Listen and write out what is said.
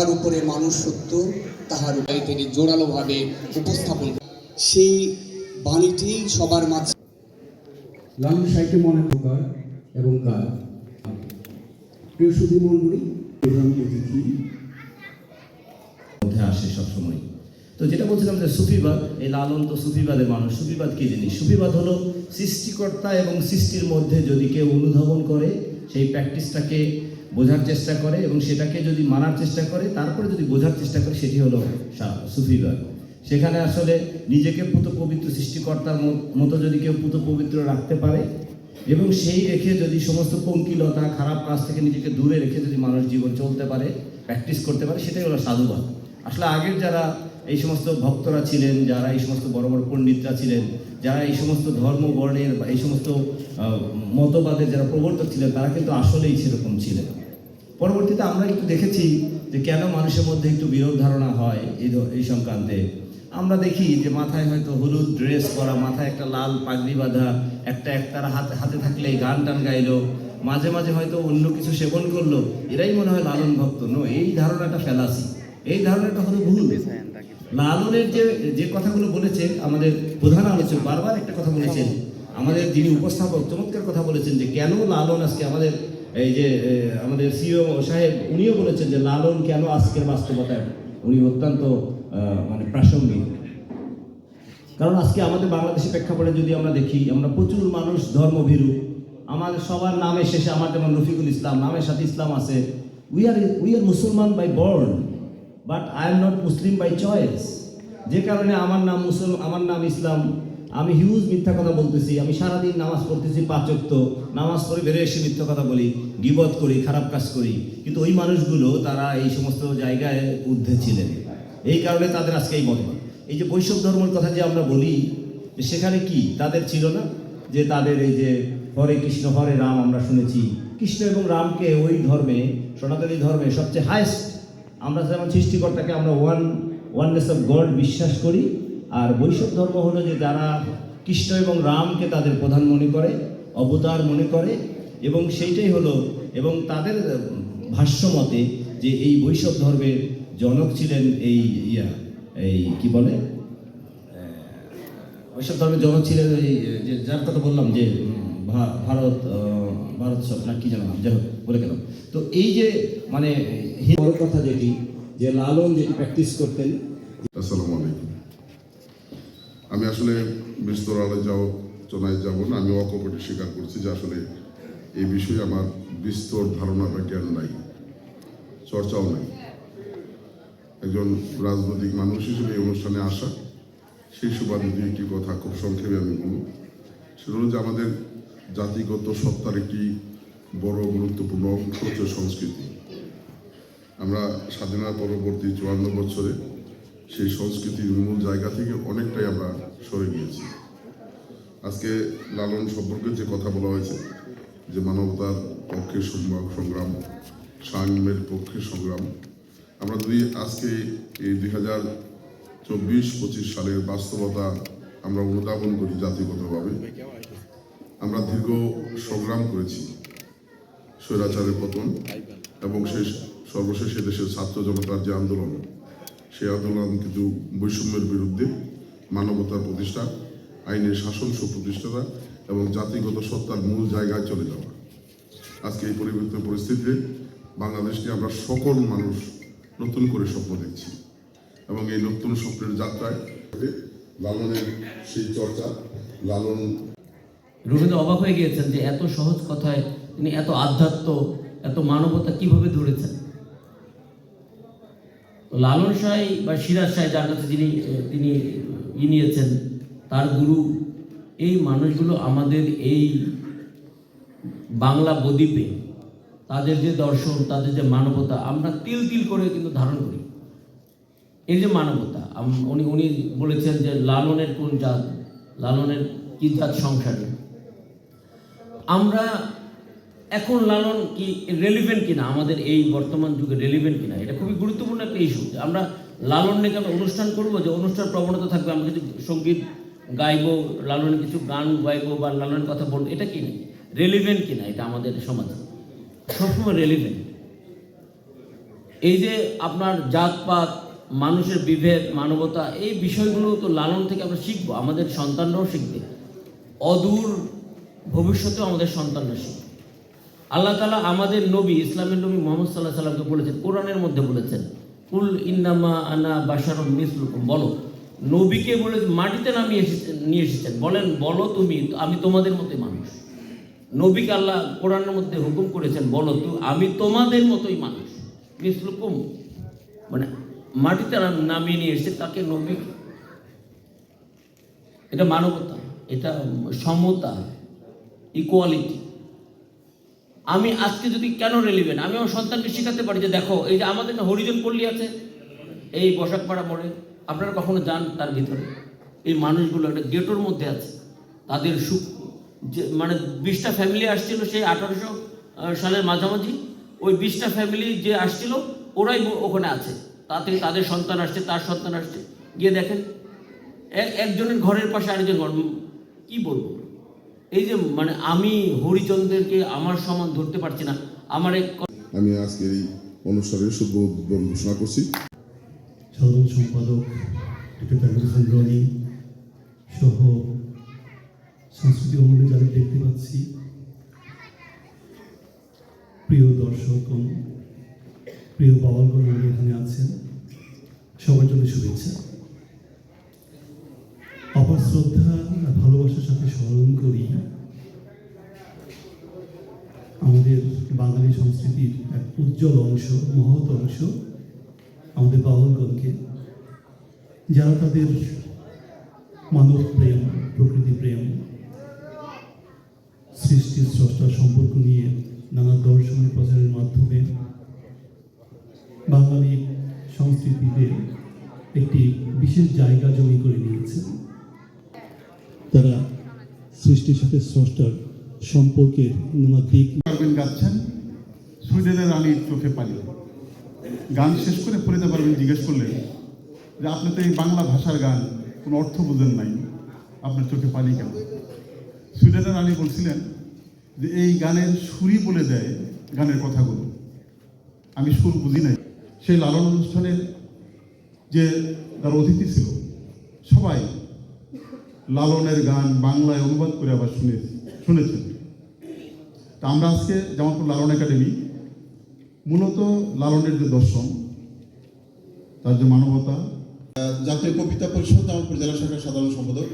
সবার উপরে মানুষ সত্য তাহার উপরে। তিনি জোরালোভাবে উপস্থাপন সেই বাণীটি সবার মাঝে লালন সাহিত্য মনে প্রকার এবং কার প্রিয় সুধী মণ্ডলী মধ্যে আসে সবসময়। তো যেটা বলছিলাম যে সুফিবাদ এই লালন তো সুফিবাদের মানুষ সুফিবাদ কি জিনিস? সুফিবাদ হলো সৃষ্টিকর্তা এবং সৃষ্টির মধ্যে যদি কেউ অনুধাবন করে সেই প্র্যাকটিসটাকে বোঝার চেষ্টা করে এবং সেটাকে যদি মানার চেষ্টা করে, তারপরে যদি বোঝার চেষ্টা করে, সেটি হলো সুফিবাদ সেখানে আসলে নিজেকে পুত পবিত্র সৃষ্টিকর্তার মতো যদি কেউ পুত পবিত্র রাখতে পারে এবং সেই রেখে যদি সমস্ত পঙ্কিলতা, খারাপ কাজ থেকে নিজেকে দূরে রেখে যদি মানুষ জীবন চলতে পারে প্র্যাকটিস করতে পারে, সেটাই হলো সাধুবাদ। আসলে আগের যারা এই সমস্ত ভক্তরা ছিলেন, যারা এই সমস্ত বড় বড় পণ্ডিতরা ছিলেন, যারা এই সমস্ত ধর্ম, বর্ণের এই সমস্ত মতবাদের যারা প্রবর্তক ছিলেন, তারা কিন্তু আসলেই সেরকম ছিলেন। পরবর্তীতে আমরা একটু দেখেছি যে কেন মানুষের মধ্যে একটু বিরোধ ধারণা হয় এই এই সংক্রান্তে। আমরা দেখি যে মাথায় হয়তো হলুদ ড্রেস পরা, মাথায় একটা লাল পাগড়ি বাঁধা, একটা একতারা হাতে হাতে থাকলে গান টান গাইলো, মাঝে মাঝে হয়তো অন্য কিছু সেবন করল, এরাই মনে হয় লালন ভক্ত। নো, এই ধারণাটা ফেলাসি এই ধারণাটা হলো ভুল। লালনের যে যে কথাগুলো বলেছেন, আমাদের প্রধান আলোচক বারবার একটা কথা বলেছেন। আমাদের যিনি উপস্থাপক, চমৎকার কথা বলেছেন যে, কেন লালন আজকে আমাদের, এই যে আমাদের সিও সাহেব, উনিও বলেছেন যে, লালন কেন আজকের বাস্তবতায়? উনি অত্যন্ত মানে প্রাসঙ্গিক। কারণ আজকে আমাদের বাংলাদেশের প্রেক্ষাপটে যদি আমরা দেখি, আমরা প্রচুর মানুষ ধর্মভীরু। আমাদের সবার নামের শেষে আমার যেমন রফিকুল ইসলাম, নামের সাথে ইসলাম আছে। উই আর উই আর মুসলমান by born but I am not Muslim by choice যে কারণে আমার নাম মুসল আমার নাম ইসলাম। আমি হিউজ মিথ্যা কথা বলতেছি। আমি সারাদিন নামাজ পড়তেছি পাঁচক্ত নামাজ পড়ে বেরিয়ে এসে মিথ্যা কথা বলি, গিবত করি, খারাপ কাজ করি। কিন্তু ওই মানুষগুলো, তারা এই সমস্ত জায়গায় ঊর্ধ্বে ছিলেন। এই কারণে তাদের আজকে এই মতবাদ। এই যে বৈষ্ণব ধর্মের কথা যে আমরা বলি সেখানে কি? তাদের ছিল না? যে তাদের এই যে হরে কৃষ্ণ, হরে রাম আমরা শুনেছি। কৃষ্ণ এবং রামকে ওই ধর্মে, সনাতনী ধর্মে সবচেয়ে হায়েস্ট আমরা যেমন সৃষ্টিকর্তাকে আমরা ওয়ান ওয়াননেস অফ গড বিশ্বাস করি, আর বৈষ্ণব ধর্ম হলো যে যারা কৃষ্ণ এবং রামকে তাদের প্রধান মনে করে, অবতার মনে করে, এবং সেইটাই হলো, এবং তাদের ভাষ্য মতে যে এই বৈষ্ণব ধর্মের জনক ছিলেন এই ইয়া, এই কি বলে? ওইসব ধর্মের জনক ছিলেন এই, যে যার কথা বললাম যে ভারত ভারত সব না কি জানো? যাই হোক, বলে গেলাম। তো এই যে মানে বড় কথা যেটি, যে লালন যেটি প্র্যাকটিস করতেন আসসালামু আলাইকুম। আমি আসলে বিস্তর আলোচনায় যাব না, আমি অকপটে স্বীকার করছি যে আসলে এই বিষয়ে আমার বিস্তর ধারণা বা জ্ঞান নাই, চর্চাও নাই। একজন রাজনৈতিক মানুষ হিসেবে এই অনুষ্ঠানে আসা, সেই সুবাদে দুই একটি কথা খুব সংক্ষেপে আমি বলব। হলো যে আমাদের জাতিগত সত্তার একটি বড় গুরুত্বপূর্ণ অংশ হচ্ছে সংস্কৃতি। আমরা স্বাধীনতা পরবর্তী চুয়ান্ন বছরে সেই সংস্কৃতির মূল জায়গা থেকে অনেকটাই আমরা সরে গিয়েছি। আজকে লালন সম্পর্কে যে কথা বলা হয়েছে, যে মানবতার পক্ষে সংগ্রাম সাংমের পক্ষে সংগ্রাম, আমরা যদি আজকে এই দুই হাজার চব্বিশ পঁচিশ সালের বাস্তবতা আমরা অনুধাবন করি জাতিগতভাবে আমরা দীর্ঘ সংগ্রাম করেছি স্বৈরাচারের পতন এবং সেই সর্বশেষ দেশের ছাত্র জনতার যে আন্দোলন, সেই আন্দোলন কিন্তু বৈষম্যের বিরুদ্ধে মানবতার প্রতিষ্ঠা, আইনের শাসন সুপ্রতিষ্ঠাতা এবং জাতিগত সত্তার মূল জায়গায় চলে যাওয়া। আজকে এই পরিবর্তিত পরিস্থিতিতে বাংলাদেশকে আমরা সকল মানুষ নতুন করে স্বপ্ন দেখছি এবং এই নতুন স্বপ্নের যাত্রায় লালনের সেই চর্চা লালন রবীন্দ্র অবাক হয়ে গিয়েছেন যে এত সহজ কথায় তিনি এত আধ্যাত্ম, এত মানবতা কীভাবে ধরেছেন? লালন সাই বা সিরাজ সাই, যার কাছে যিনি তিনি ই নিয়েছেন, তার গুরু, এই মানুষগুলো আমাদের এই বাংলা বদ্বীপে, তাদের যে দর্শন, তাদের যে মানবতা, আমরা তিল তিল করে কিন্তু ধারণ করি। এই যে মানবতা উনি উনি বলেছেন যে লালনের কোন জাত, লালনের কি জাত সংসারে? আমরা এখন লালন কি রেলিভেন্ট কিনা? আমাদের এই বর্তমান যুগে রেলিভেন্ট কিনা? এটা খুবই গুরুত্বপূর্ণ একটা ইস্যু আমরা লালন নিয়ে আমরা অনুষ্ঠান করব? যে অনুষ্ঠান প্রবণতা থাকবে, আমরা কিছু সংগীত গাইবো, লালনের কিছু গান গাইবো বা লালনের কথা বলব, এটা কি না? রেলিভেন্ট কিনা? এটা আমাদের সমাজে সবসময় রেলিভেন্ট এই যে আপনার জাতপাত, মানুষের বিভেদ, মানবতা, এই বিষয়গুলো তো লালন থেকে আমরা শিখব, আমাদের সন্তানরাও শিখবে। অদূর ভবিষ্যতেও আমাদের সন্তানরা শিখবে আল্লাহ তালা আমাদের নবী, ইসলামের নবী মোহাম্মদ সাল্লাহ সাল্লামকে বলেছেন, কোরআনের মধ্যে বলেছেন, কুল ইন্নামা আনা বাসারম মিসলুকুম। বলো, নবীকে বলে মাটিতে নামিয়ে এসেছেন নিয়ে এসেছেন। বলেন, বলো তুমি, আমি তোমাদের মতোই মানুষ। নবীকে আল্লাহ কোরআনের মধ্যে হুকুম করেছেন, বলো তো, আমি তোমাদের মতোই মানুষ। মিসলুকুম মানে মাটিতে নামিয়ে নিয়ে এসেছে তাকে নবী। এটা মানবতা, এটা সমতা। ইকুয়ালিটি আমি আজকে যদি কেন রেলিভেন্ট আমি আমার সন্তানকে শেখাতে পারি যে দেখো, এই যে আমাদের হরিজন পল্লী আছে। এই বসাকপাড়া মোড়ে, আপনারা কখনো যান তার ভিতরে? এই মানুষগুলো একটা গেটোর মধ্যে আছে। তাদের সুখ, যে মানে বিশটা ফ্যামিলি আসছিল সেই আঠারোশো সালের মাঝামাঝি। ওই বিশটা ফ্যামিলি যে আসছিল, ওরাই ওখানে আছে। তাতে তাদের সন্তান আসছে, তার সন্তান আসছে। গিয়ে দেখেন, এক- একজনের ঘরের পাশে আরেকজন ঘর। কি বলব? এই যে মানে আমি হরিচন্দ্রকে আমার সমান ধরতে পারছি না আমার এক আমি আজকে এই অনুষ্ঠানের শুভ উদ্বোধন ঘোষণা করছি। সাধারণ সম্পাদক ডক্টর রনি সহ সাংস্কৃতিক অঙ্গনে যাদের দেখতে পাচ্ছি প্রিয় দর্শক প্রিয় আমাদের এখানে আছেন সবার জন্য শুভেচ্ছা। অপার শ্রদ্ধা ভালোবাসার সাথে স্মরণ করি আমাদের বাঙালি সংস্কৃতির এক উজ্জ্বল অংশ, মহৎ অংশ আমাদের বাউলগণকে, যারা তাদের মানব প্রেম, প্রকৃতি প্রেম, সৃষ্টির স্রষ্টার সম্পর্ক নিয়ে নানা দর্শন প্রচারের মাধ্যমে বাঙালি সংস্কৃতিতে একটি বিশেষ জায়গা জমি করে নিয়েছে। তারা সৃষ্টির সাথে স্রষ্টার সম্পর্কের গাচ্ছেন সুইডেনের রানীর চোখে পানি। গান শেষ করে ফরিদা পারবেন জিজ্ঞেস করলে যে, আপনি তো এই বাংলা ভাষার গান, কোনো অর্থ বোঝেন নাই। আপনার চোখে পানি কেন? সুইডেনের রানী বলছিলেন যে, এই গানের সুরই বলে দেয় গানের কথাগুলো। আমি সুর বুঝি নাই। সেই লালন অনুষ্ঠানের যে তার অতিথি ছিল, সবাই লালনের গান বাংলায় অনুবাদ করে আবার শুনে শুনেছেন। তা আমরা আজকে জামালপুর লালন একাডেমি, মূলত লালনের যে দর্শন, তার যে মানবতা জাতীয় কবিতা পরিষদ জামালপুর জেলা শাখার সাধারণ সম্পাদক।